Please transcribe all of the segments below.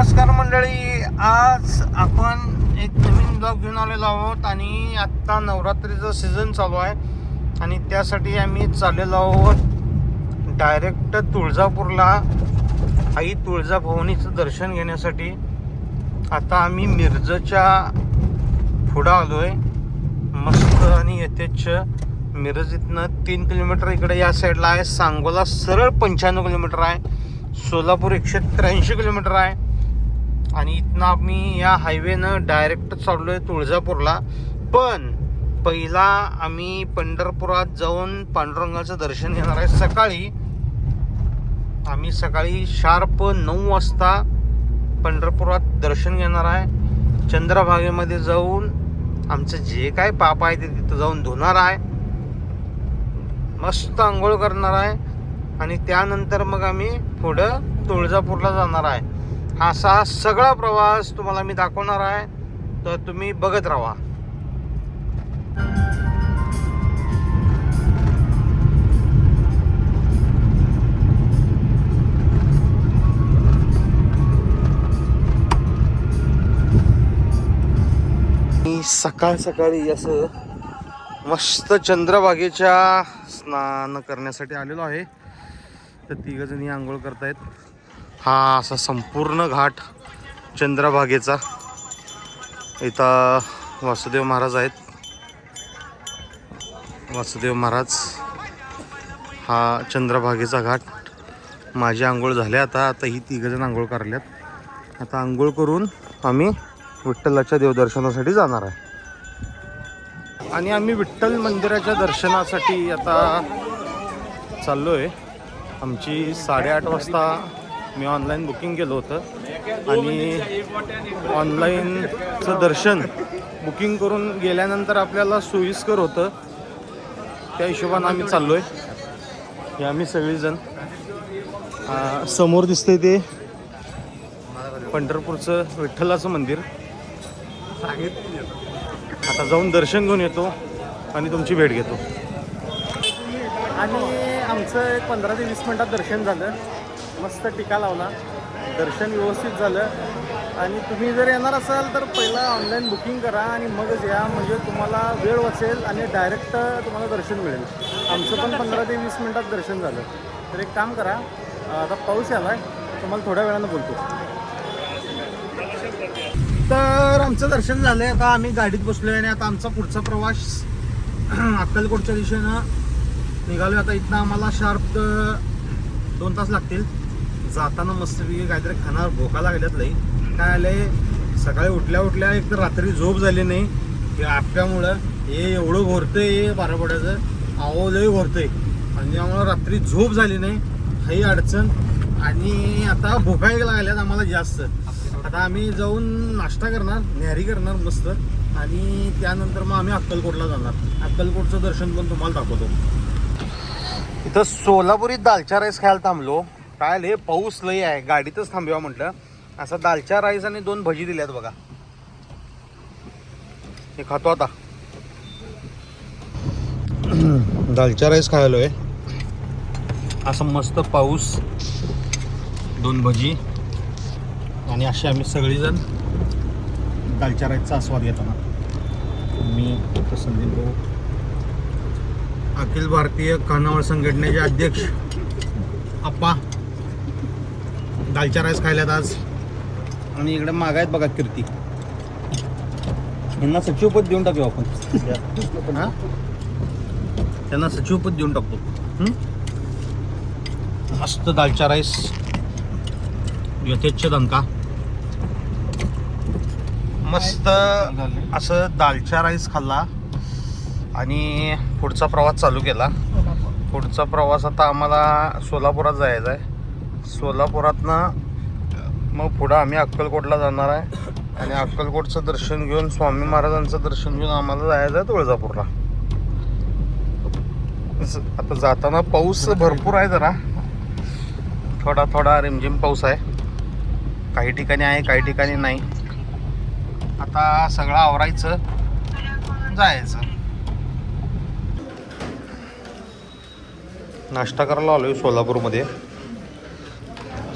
नमस्कार मंडळी आज आपण एक नवीन ब्लॉग घेऊन आलेलो आहोत आणि आत्ता नवरात्रीचा सीझन चालू आहे. आणि त्यासाठी आम्ही चाललेलो आहोत डायरेक्ट तुळजापूरला. आई तुळजाभवनीचं दर्शन घेण्यासाठी. आता आम्ही मिरजच्या पुढं आलो आहे मस्त आणि यथेच मिरज इथनं तीन किलोमीटर इकडे या साईडला आहे. सांगोला सरळ पंच्याण्णव किलोमीटर आहे. सोलापूर एकशे त्र्याऐंशी किलोमीटर आहे. आणि इथनं आम्ही या हायवेनं डायरेक्ट चाललो आहे तुळजापूरला. पण पहिला आम्ही पंढरपुरात जाऊन पांडुरंगाचं दर्शन घेणार आहे सकाळी. आम्ही सकाळी शार्प नऊ वाजता पंढरपुरात दर्शन घेणार आहे. चंद्रभागेमध्ये जाऊन आमचं जे काय पाप आहे ते तिथं जाऊन धुणार आहे. मस्त आंघोळ करणार आहे. आणि त्यानंतर मग आम्ही पुढं तुळजापूरला जाणार आहे. असा सगळा प्रवास तुम्हाला मी दाखवणार आहे. तर तुम्ही बघत राहा. मी सकाळ सकाळी असं मस्त चंद्रभागेच्या स्नान करण्यासाठी आलेलो आहे. तर तिघजणी आंघोळ करतायत. हा असा संपूर्ण घाट चंद्रभागेचा. इथं वासुदेव महाराज आहेत. वासुदेव महाराज हा चंद्रभागेचा घाट. माझी आंघोळ झाली आता आता ही तिघजण आंघोळ करल्यात. आता आंघोळ करून आम्ही विठ्ठलाच्या देवदर्शनासाठी जाणार आहे. आणि आम्ही विठ्ठल मंदिराच्या दर्शनासाठी आता चाललो आहे आमची साडेआठ वाजता मी ऑनलाईन बुकिंग केलं होतं. आणि ऑनलाईनचं दर्शन बुकिंग करून गेल्यानंतर आपल्याला सोयीस्कर होतं. त्या हिशोबानं आम्ही चाललो आहे हे आम्ही सगळीजण. समोर दिसतंय ते पंढरपूरचं विठ्ठलाचं मंदिर. आता जाऊन दर्शन घेऊन येतो आणि तुमची भेट घेतो. आणि आमचं एक पंधरा ते वीस मिनटात दर्शन झालं. मस्त टिका लावला. दर्शन व्यवस्थित झालं. आणि तुम्ही जर येणार असाल तर पहिला ऑनलाईन बुकिंग करा आणि मगच या. म्हणजे तुम्हाला वेळ वाचेल आणि डायरेक्ट तुम्हाला दर्शन मिळेल. आमचं पण पंधरा ते वीस मिनटात दर्शन झालं. तर एक काम करा आता पाऊस आला आहे तुम्हाला थोड्या वेळानं बोलतो. तर आमचं दर्शन झालं आहे आता आम्ही गाडीत बसलो आहे आणि आता आमचा पुढचा प्रवास अक्कलकोटच्या दिशेनं निघालो आता इथनं आम्हाला शार्प दोन तास लागतील. जाताना मस्तपैकी काहीतरी खाणार भोका लागल्यात लई. काय आलंय? सकाळी उठल्या उठल्या एक तर रात्री झोप झाली नाही. हे आपल्यामुळं हे एवढं घोरतंय हे बारापड्याचं आहो लय घोरतंय. आणि त्यामुळं रात्री झोप झाली नाही. हाही अडचण. आणि आता भोका एक लागल्यात आम्हाला जास्त. आता आम्ही जाऊन नाश्ता करणार न्यारी करणार मस्त. आणि त्यानंतर मग आम्ही अक्कलकोटला जाणार. अक्कलकोटचं दर्शन पण तुम्हाला दाखवतो. इथं सोलापुरी दालचा राईस खायला थांबलो. काय लय पाऊस लय आहे. गाडीतच थांबूया म्हटलं. असं दालचा राईस आणि दोन भजी दिल्यात बघा. हे खातो आता. दालचा राईस खायलोय. असं मस्त पाऊस दोन भजी आणि असे आम्ही सगळीजण दालच्या राईसचा आस्वाद घेताना. मी संदीप भाऊ अखिल भारतीय खानावळ संघटनेचे अध्यक्ष आप्पा दालच्या राईस खायल्यात आज. आणि इकडे मागायत बघा कीर्ती. यांना सचिवपद देऊन टाकू आपण. हा? त्यांना सचिवपद देऊन टाकतो? मस्त दालचा राईस. यथेच्छ दणका. मस्त असं दालचा राईस खाल्ला. आणि पुढचा प्रवास चालू केला. पुढचा प्रवास आता आम्हाला सोलापुरात जायचा आहे सोलापुरातनं मग पुढं आम्ही अक्कलकोटला जाणार आहे. आणि अक्कलकोटचं दर्शन घेऊन स्वामी महाराजांचं दर्शन घेऊन आम्हाला जायचं आहे तुळजापूरला. ज- आता जाताना पाऊस भरपूर आहे जरा. थोडा थोडा रिमझिम पाऊस आहे. काही ठिकाणी आहे काही ठिकाणी नाही. आता सगळं आवरायचं जायचं. नाश्ता करायला आलोय सोलापूरमध्ये.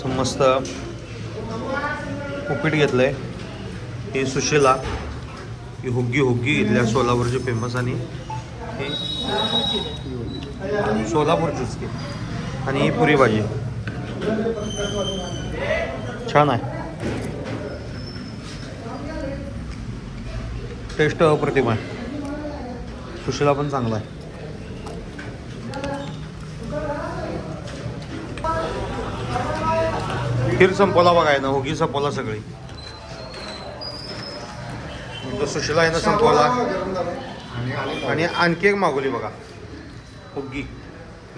असं मस्त उपीट आहे ही सुशिला ही हुग्गी हुग्गी इथल्या सोलापूरची फेमस आणि ही सोलापूरचीच की. आणि ही पुरी भाजी. छान आहे. टेस्ट अप्रतिम आहे. सुशीला पण चांगला आहे. खीर संपवला बघाय ना होगी संपवला सगळी. सुशिला सुशीला आहे ना संपवला. आणि आणखी एक मागवली बघा. उगी.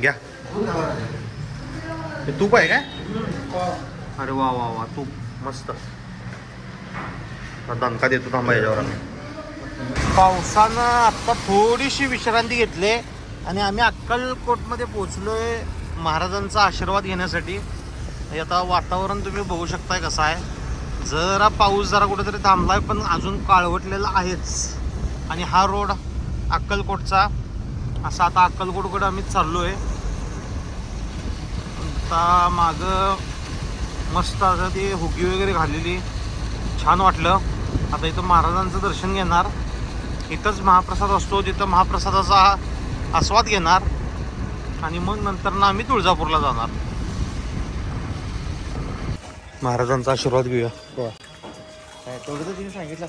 घ्या. तूप आहे काय? अरे वा वा वा तूप. मस्त. दणका देतो थांबा याच्यावर आम्ही. पावसानं आत्ता थोडीशी विश्रांती घेतली आणि आम्ही अक्कलकोटमध्ये पोचलोय महाराजांचा आशीर्वाद घेण्यासाठी. हे आता वातावरण तुम्ही बघू शकताय कसं आहे. जरा पाऊस जरा कुठेतरी थांबलाय पण अजून काळवटलेला आहेच. आणि हा रोड अक्कलकोटचा असा आता अक्कलकोटकडे आम्ही आहे आता मागं मस्त असं ती हुगी वगैरे घालेली छान वाटलं. आता इथं महाराजांचं दर्शन घेणार. इथंच महाप्रसाद असतो तिथं महाप्रसादाचा आस्वाद घेणार. आणि मग नंतर ना आम्ही तुळजापूरला जाणार. महाराजांचा आशीर्वाद घेऊया.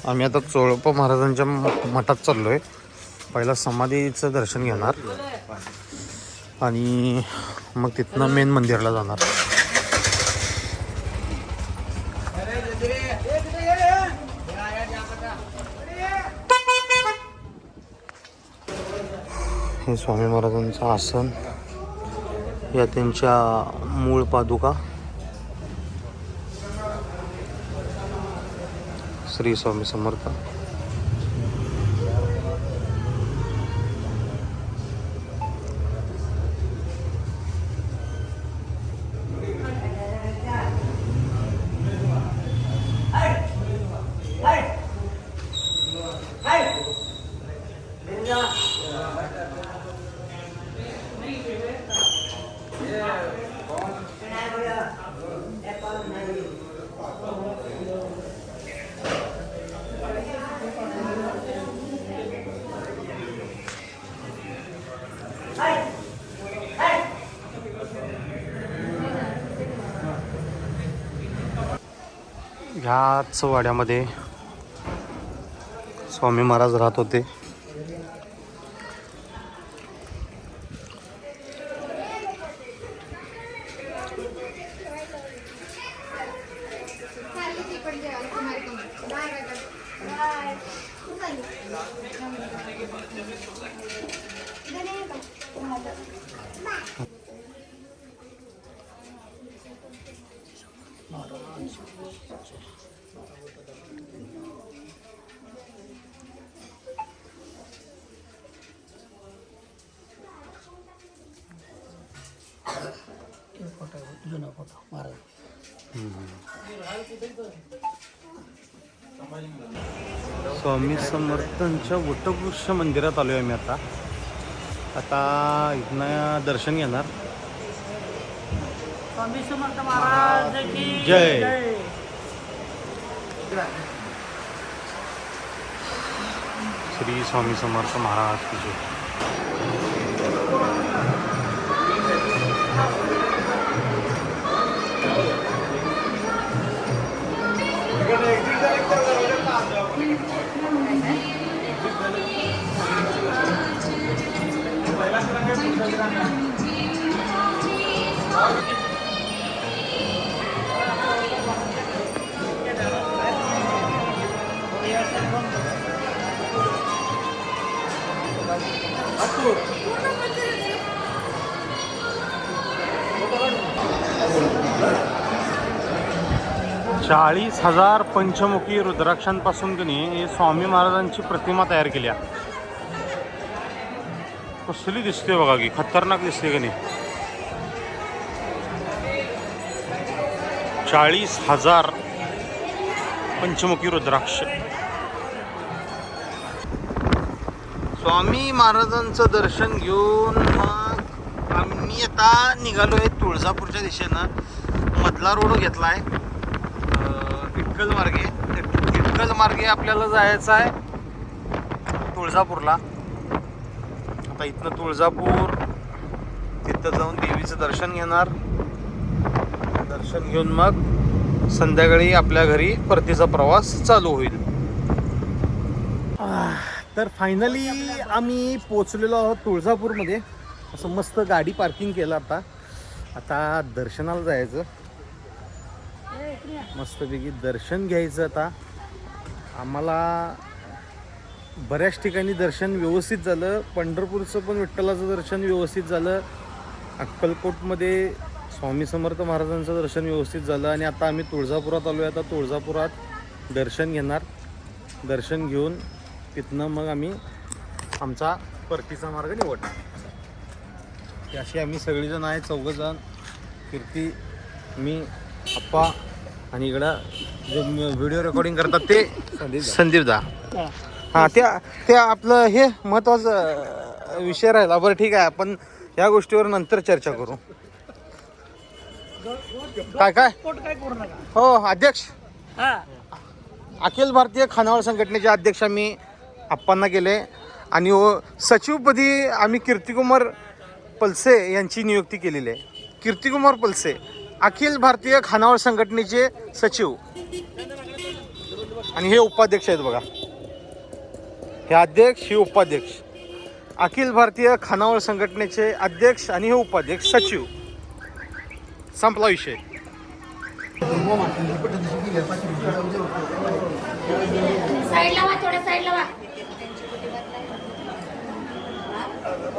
आम्ही आता चोळप्पा महाराजांच्या मठात चाललोय. पहिला समाधीचं दर्शन घेणार. आणि मग तिथनं मेन मंदिरला जाणार. हे स्वामी महाराजांचं आसन. या त्यांच्या मूळ पादुका. श्री स्वामी समर्थ. ह्याच वाड्यामध्ये स्वामी महाराज राहत होते. जुना फोटो महाराज स्वामी समर्थांच्या वटवृक्ष मंदिरात आलो आहे मी आता. आता इथनं दर्शन घेणार. स्वामी समर्थ महाराज की जय. श्री स्वामी समर्थ महाराज की जय चाळीस हजार पंचमुखी रुद्राक्षांपासून की स्वामी महाराजांची प्रतिमा तयार केली कसली दिसते बघा की खतरनाक दिसते की नाही चाळीस हजार पंचमुखी रुद्राक्ष. स्वामी महाराजांचं दर्शन घेऊन मग आम्ही आता निघालो आहे तुळजापूरच्या दिशेनं. मधला रोड घेतला आहे इटकल मार्गे. इटकल मार्गे आपल्याला जायचं आहे तुळजापूरला. आता इथनं तुळजापूर तिथं जाऊन देवीचं दर्शन घेणार. दर्शन घेऊन मग संध्याकाळी आपल्या घरी परतीचा प्रवास चालू होईल. तर फायनली आम्ही पोचलेलो आहोत तुळजापूरमध्ये. असं मस्त गाडी पार्किंग केलं आता. आता दर्शनाला जायचं. मस्तपैकी दर्शन घ्यायचं आता. आम्हाला बऱ्याच ठिकाणी दर्शन व्यवस्थित झालं. पंढरपूरचं पण विठ्ठलाचं दर्शन व्यवस्थित झालं. अक्कलकोटमध्ये स्वामी समर्थ महाराजांचं दर्शन व्यवस्थित झालं आणि आता आम्ही तुळजापुरात आलो आहे आता तुळजापुरात दर्शन घेणार. दर्शन घेऊन तिथनं मग आम्ही आमचा परतीचा मार्ग निवडणार की अशी आम्ही सगळीजण आहे चौघजण. कीर्ती मी अप्पा आणि इकडं जे व्हिडिओ रेकॉर्डिंग करतात ते संदीप दा हां. त्या त्या आपलं हे महत्वाचं विषय राहिला. बरं ठीक आहे. आपण या गोष्टीवर नंतर चर्चा करू. काय काय? पोट काय करू नका. हो अध्यक्ष. हा. अखिल भारतीय खानावळ संघटनेचे अध्यक्ष आम्ही. आप्पांना केले आणि हो, व सचिवपदी आम्ही कीर्तिकुमार पलसे यांची नियुक्ती केलेली आहे. कीर्तिकुमार पलसे अखिल भारतीय खानावळ संघटनेचे सचिव. आणि हे उपाध्यक्ष आहेत बघा. हे अध्यक्ष हे उपाध्यक्ष. अखिल भारतीय खानावळ संघटनेचे अध्यक्ष आणि हे उपाध्यक्ष सचिव. संपला विषय. साईड लावा थोडं साईड लावा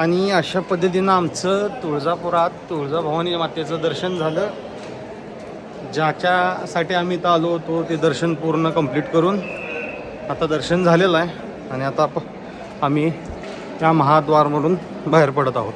आणि अशा पद्धतीनं आमचं तुळजापुरात तुळजाभवानी मातेचं दर्शन झालं. ज्याच्यासाठी आम्ही इथं आलो होतो ते दर्शन पूर्ण कंप्लीट करून आता दर्शन झालेलं आहे. आणि आता प- आम्ही त्या महाद्वारमधून बाहेर पडत आहोत.